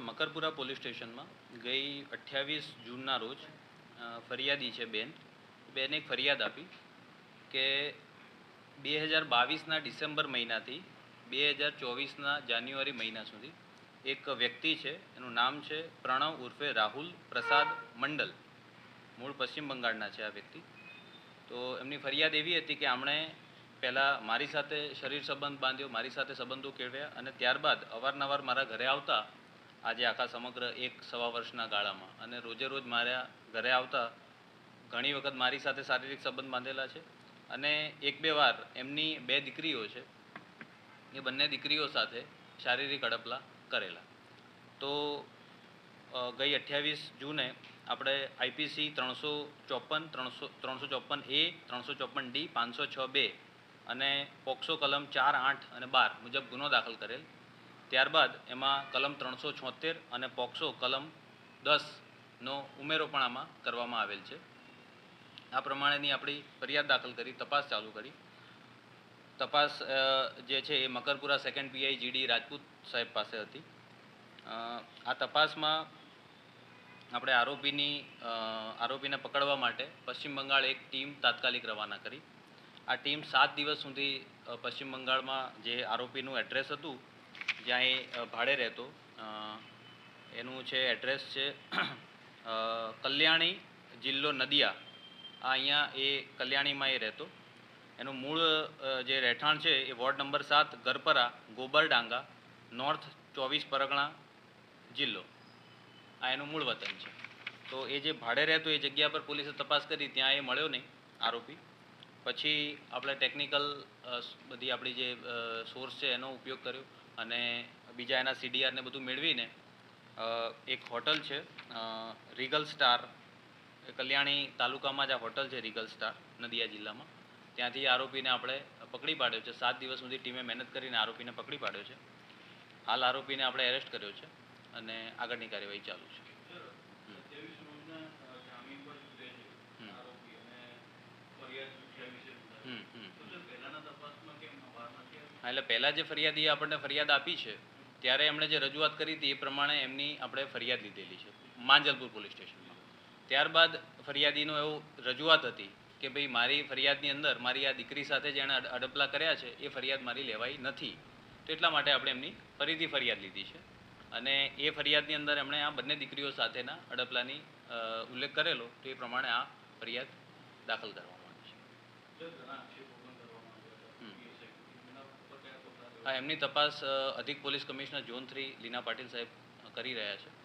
Makarpura police સ્ટેશનમાં ગઈ અઠ્યાવીસ જૂનના રોજ ફરિયાદી છે બેન. બેને એક ફરિયાદ આપી કે બે હજાર બાવીસના ડિસેમ્બર મહિનાથી બે હજાર ચોવીસના જાન્યુઆરી મહિના સુધી એક વ્યક્તિ છે, એનું નામ છે પ્રણવ ઉર્ફે રાહુલ પ્રસાદ મંડલ, મૂળ પશ્ચિમ બંગાળના છે આ વ્યક્તિ. તો એમની ફરિયાદ એવી હતી કે આમણે પહેલાં મારી સાથે શરીર સંબંધ બાંધ્યો, મારી સાથે સંબંધો કેળવ્યા અને ત્યારબાદ અવારનવાર મારા ઘરે આવતા આજે આખા સમગ્ર એક સવા વર્ષના ગાળામાં. અને રોજે રોજ મારા ઘરે આવતા ઘણી વખત મારી સાથે શારીરિક સંબંધ બાંધેલા છે. અને એક બે વાર એમની બે દીકરીઓ છે, એ બંને દીકરીઓ સાથે શારીરિક અડપલા કરેલા. તો ગઈ અઠ્યાવીસ જૂને આપણે આઈપીસી ત્રણસો ચોપન, ત્રણસો ત્રણસો ચોપન એ, ત્રણસો ચોપન ડી, પાંચસો છ બે અને પોક્સો કલમ ચાર આઠ અને બાર મુજબ ગુનો દાખલ કરેલ. ત્યારબાદ એમાં કલમ ત્રણસો છોતેર અને પોક્સો કલમ દસનો ઉમેરો પણ આમાં કરવામાં આવેલ છે. આ પ્રમાણેની આપણી ફરિયાદ દાખલ કરી, તપાસ ચાલુ કરી. તપાસ જે છે એ Makarpura second PI GD Rajput સાહેબ પાસે હતી. આ તપાસમાં આપણે આરોપીની આરોપીને પકડવા માટે પશ્ચિમ બંગાળ એક ટીમ તાત્કાલિક રવાના કરી. આ ટીમ સાત દિવસ સુધી પશ્ચિમ બંગાળમાં જે આરોપીનું એડ્રેસ હતું જ્યાં એ ભાડે રહેતો. એનું છે એડ્રેસ છે કલ્યાણી જિલ્લો નદિયા. આ અહીંયા એ કલ્યાણીમાં એ રહેતો. એનું મૂળ જે રહેઠાણ છે એ વોર્ડ નંબર સાત, ગરપરા, ગોબરડાંગા, નોર્થ ચોવીસ પરગણા જિલ્લો. આ એનું મૂળ વતન છે. તો એ જે ભાડે રહેતો એ જગ્યા પર પોલીસે તપાસ કરી, ત્યાં એ મળ્યો નહીં, આરોપી. પછી આપણે ટેકનિકલ બધી આપણી જે સોર્સ છે એનો ઉપયોગ કર્યો. અને બીજા એના સીડીઆરને બધું મેળવીને એક હોટલ છે રીગલ સ્ટાર, કલ્યાણી તાલુકામાં જ આ હોટલ છે રીગલ સ્ટાર, નદિયા જિલ્લામાં. ત્યાંથી આરોપીને આપણે પકડી પાડ્યો છે. સાત દિવસ સુધી ટીમે મહેનત કરીને આરોપીને પકડી પાડ્યો છે. હાલ આરોપીને આપણે એરેસ્ટ કર્યો છે અને આગળની કાર્યવાહી ચાલુ છે. હા, એટલે પહેલાં જે ફરિયાદીએ આપણને ફરિયાદ આપી છે, ત્યારે એમણે જે રજૂઆત કરી હતી એ પ્રમાણે એમની આપણે ફરિયાદ લીધેલી છે, માંજલપુર પોલીસ સ્ટેશનમાં. ત્યારબાદ ફરિયાદીનો એવું રજૂઆત હતી કે ભાઈ મારી ફરિયાદની અંદર મારી આ દીકરી સાથે જેણે અડપલા કર્યા છે, એ ફરિયાદ મારી લેવાઈ નથી. તો એટલા માટે આપણે એમની ફરીથી ફરિયાદ લીધી છે. અને એ ફરિયાદની અંદર એમણે આ બંને દીકરીઓ સાથેના અડપલાની ઉલ્લેખ કરેલો, તો એ પ્રમાણે આ ફરિયાદ દાખલ કરવામાં આવી છે. હા એમની તપાસ અધિક police commissioner zone three Leena Patil સાહેબ કરી રહ્યા છે.